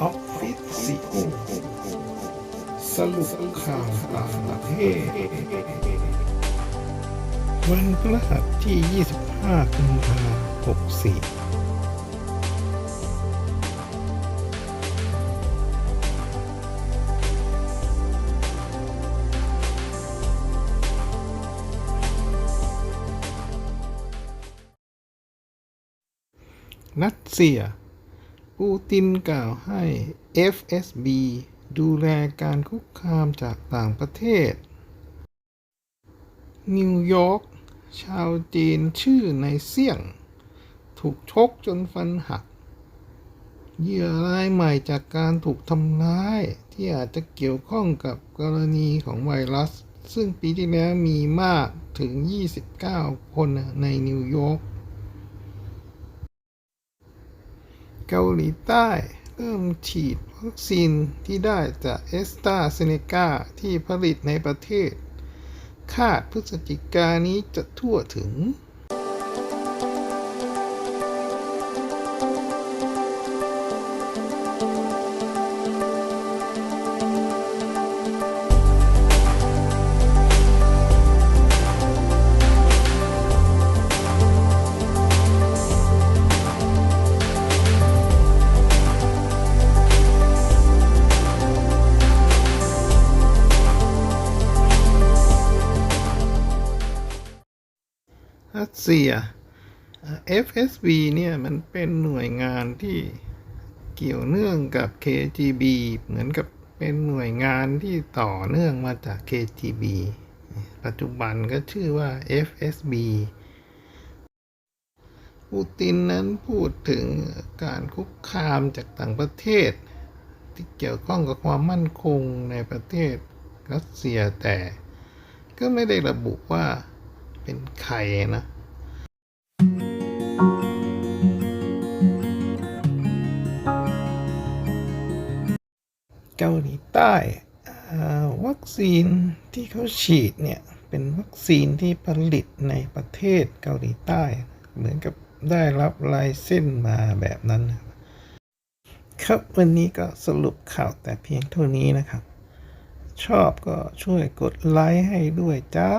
ออฟฟิศซิโอสรุปข่าวต่างประเทศ วันพฤหัสที่ 25 กุมภาพันธ์64รัสเซีย ปูตินกล่าวให้ FSB ดูแลการคุกคามจากต่างประเทศ นิวยอร์ก ชาวจีนชื่อในเสี่ยง ถูกชกจนฟันหัก เหยื่อรายใหม่จากการถูกทำร้าย ที่อาจจะเกี่ยวข้องกับกรณีของไวรัส ซึ่งปีที่แล้วมีมากถึง 29 คนในนิวยอร์ก เกาหลีใต้เริ่มฉีดวัคซีนที่ได้จากเอสตาเซเนกาที่ผลิตในประเทศ คาดพฤศจิกานี้จะทั่วถึง รัสเซีย FSB เนี่ย มันเป็นหน่วยงานที่เกี่ยวเนื่องกับ KGB เหมือนกับเป็นหน่วยงานที่ต่อเนื่องมาจาก KGB ปัจจุบันก็ชื่อว่า FSB ปูตินนั้นพูดถึงการคุกคามจากต่างประเทศ ที่เกี่ยวข้องกับความมั่นคงในประเทศรัสเซียแต่ก็ไม่ได้ระบุว่า เป็นใครนะเกาหลีใต้วัคซีนที่เขาฉีดเนี่ย เป็นวัคซีนที่ผลิตในประเทศเกาหลีใต้ เหมือนกับได้รับลายเส้นมาแบบนั้น ครับวันนี้ก็สรุปข่าวแต่เพียงเท่านี้นะครับ ชอบก็ช่วยกดไลค์ให้ด้วยจ้า